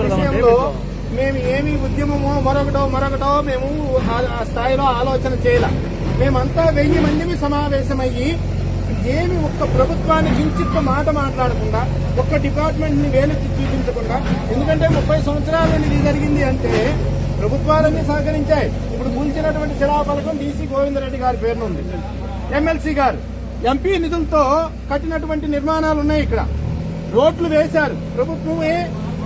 విషయంలో మేము ఏమి ఉద్యమమో మరొకటో మరొకటో మేము ఆ- స్థాయిలో ఆలోచన చేయాల. మేమంతా వెయ్యి మందిని సమావేశమయ్యి ఏమి ఒక్క ప్రభుత్వాన్ని కించిత్త మాట మాట్లాడకుండా ఒక్క డిపార్ట్మెంట్ని వేలెత్తి చూపించకుండా ఎందుకంటే ముప్పై సంవత్సరాలు ఇది జరిగింది అంటే ప్రభుత్వాలన్నీ సహకరించాయి. ఇప్పుడు కూల్చినటువంటి శిలాఫలకం డీసీ గోవిందరెడ్డి గారి పేరున ఉంది. ఎమ్మెల్సీ గారు ఎంపీ నిధులతో కట్టినటువంటి నిర్మాణాలు ఉన్నాయి ఇక్కడ. రోడ్లు వేశారు. ప్రభుత్వమే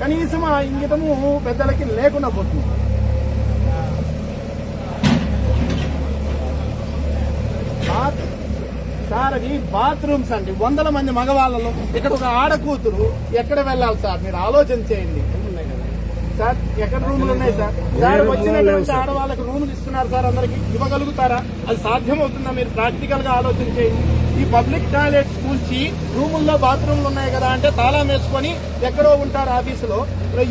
కనీసం ఆ ఇంగితము పెద్దలకి లేకుండా పోతుంది. సార్ అది బాత్రూమ్స్ అండి. వందల మంది మగవాళ్ళలో ఇక్కడ ఒక ఆడ కూతురు ఎక్కడ వెళ్ళాలి సార్? మీరు ఆలోచన చేయండి. సార్ ఎక్కడ రూములు ఉన్నాయి సార్? సార్ వచ్చినటువంటి ఆడవాళ్ళకి రూములు ఇస్తున్నారు సార్ అందరికి. ఇవ్వగలుగుతారా? అది సాధ్యమవుతుందా? మీరు ప్రాక్టికల్గా ఆలోచన చేయండి. ఈ పబ్లిక్ టాయిలెట్స్ కూల్చి రూముల్లో బాత్రూమ్లు ఉన్నాయి కదా అంటే తాళం వేసుకొని ఎక్కడో ఉంటారు ఆఫీసులో.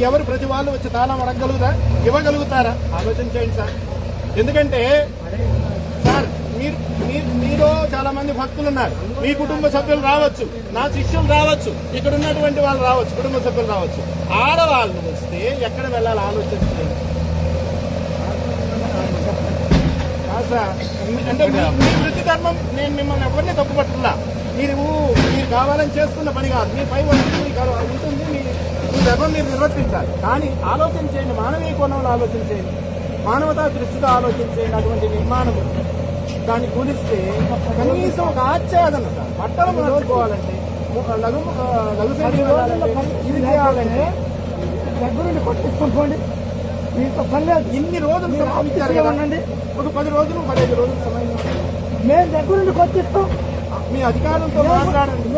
ఎవరు ప్రతి వాళ్ళు వచ్చి తాళం అడగగలుగుతా ఇవ్వగలుగుతారా? ఆలోచించండి సార్. ఎందుకంటే సార్ మీరు మీరు మీరు చాలా మంది భక్తులు ఉన్నారు. మీ కుటుంబ సభ్యులు రావచ్చు. నా శిష్యులు రావచ్చు. ఇక్కడ ఉన్నటువంటి వాళ్ళు రావచ్చు. కుటుంబ సభ్యులు రావచ్చు. ఆడవాళ్ళు వస్తే ఎక్కడ వెళ్ళాలి? ఆలోచించండి కాదు సార్. అంటే మీ- వృత్తి ధర్మం నేను మిమ్మల్ని ఎవరిని తప్పుపట్టున్నా మీరు మీరు కావాలని చేస్తున్న పని కాదు. మీ పై మీకు ఉంటుంది మీ మీ ధర్మం మీరు నిర్వర్తించాలి. కానీ ఆలోచన చేయండి మానవీయ కోణంలో ఆలోచన చేయండి. మానవతా దృష్టితో ఆలోచన చేయండి అటువంటి నిర్మాణం దాన్ని కూలిస్తే కనీసం ఒక ఆచ్ఛాదన బట్టలు మార్చుకోవాలంటే లఘు లఘు ఇది చేయాలంటే దగ్గరుండి కొట్టించుకోండి. మీతో పని లేదు ఇన్ని రోజులు సమయం కదా. ఒక పది రోజులు పదిహేను రోజులు సమయం మేము దగ్గరుండి కొట్టిస్తాం. మీ అధికారులతో మాట్లాడండి.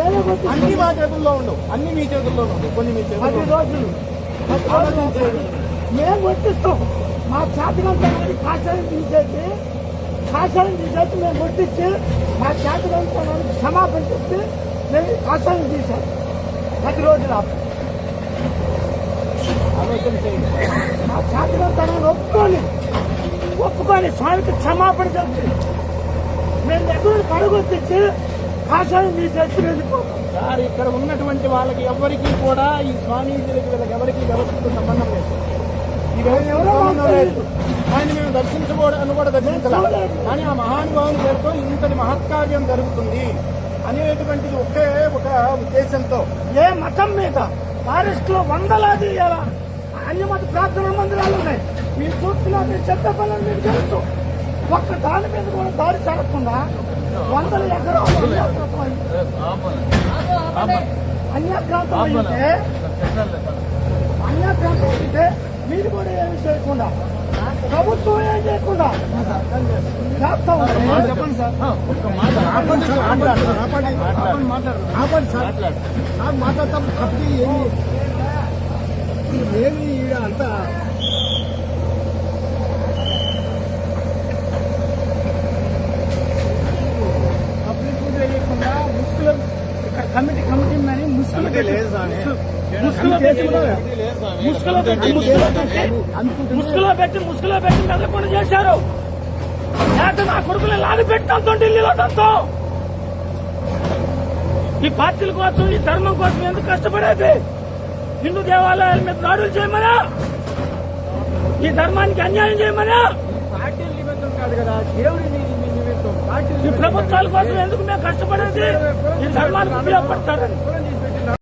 అన్ని మా చేతుల్లో ఉండవు అన్ని మీ చేతుల్లో ఉండవు కొన్ని మీ చేతుల్లో పది రోజులు. మేము కొట్టిస్తాం. మా చేతకంతా కాషాయం తీసేసి కాషాయం తీసేసి మేము కొట్టించి మా చేతకంతా క్షమాపణ చెప్పి మేము కాషాయం తీసాం పది రోజులు ఆపు. ఆలోచన చేయండి. మా చేతకంతా ఒప్పుకొని ఒప్పుకొని స్వామికి క్షమాపణ చెప్పి మేము దగ్గర పడగొట్టించి కాషాయం తీసేసి వెళ్ళిపోతాం. సార్ ఇక్కడ ఉన్నటువంటి వాళ్ళకి ఎవరికి కూడా ఈ స్వామీజీలకి వీళ్ళకి ఎవరికి వ్యవస్థతో సంబంధం లేదు. ఈ వ్యవస్థతో సంబంధం లేదు. ఆయన మేము దర్శించకూడదు కూడా దర్శించాలి. కానీ ఆ మహానుభావుని పేరుతో ఇంతటి మహత్కార్యం జరుగుతుంది అనేటువంటిది ఒకే ఒక ఉద్దేశంతో. ఏ మతం మీద ఫారెస్ట్లో వందలాది అన్యమత ప్రార్థనా మందిరాలు ఉన్నాయి. మీరు చూస్తున్నారు మీరు చెప్పే పనులు మీకు తెలుసు. ఒక్క దాని మీద కూడా దాడి జరగకుండా వందల ఎకరాలు అన్యాక్రాంతం అయితే అన్యాక్రాంతం అయితే మీరు కూడా ఏమి చేయకుండా ప్రభుత్వం ఏం చేయకుండా చేస్తా. చెప్పండి సార్. మాట్లాడు. మాట్లాడతాం తప్పి ఏమి? ఏమి ఈడ అంతా పబ్లిక్ తెలియకుండా ముసుగులో ఇక్కడ కమిటీ కమిటీ ఉందని ముసుగులో ముసుగులో పెట్టి ముసుగులో పెట్టి ముసుగులో పెట్టి ముసుగులో పెట్టి ముసుగులో పెట్టి మెదకుండా చేశారు. లేక నా కొడుకుని లాగి పెడతాంతో ఢిల్లీలో తంతో ఈ పార్టీల కోసం ఈ ధర్మం కోసం ఎందుకు కష్టపడేది? హిందూ దేవాలయాల మీద దాడులు చేయమనా? ఈ ధర్మానికి అన్యాయం చేయమనా? ఈ ప్రభుత్వాల కోసం ఎందుకు మేము కష్టపడేది? ఈ ధర్మానికి ఉపయోగపడతారని.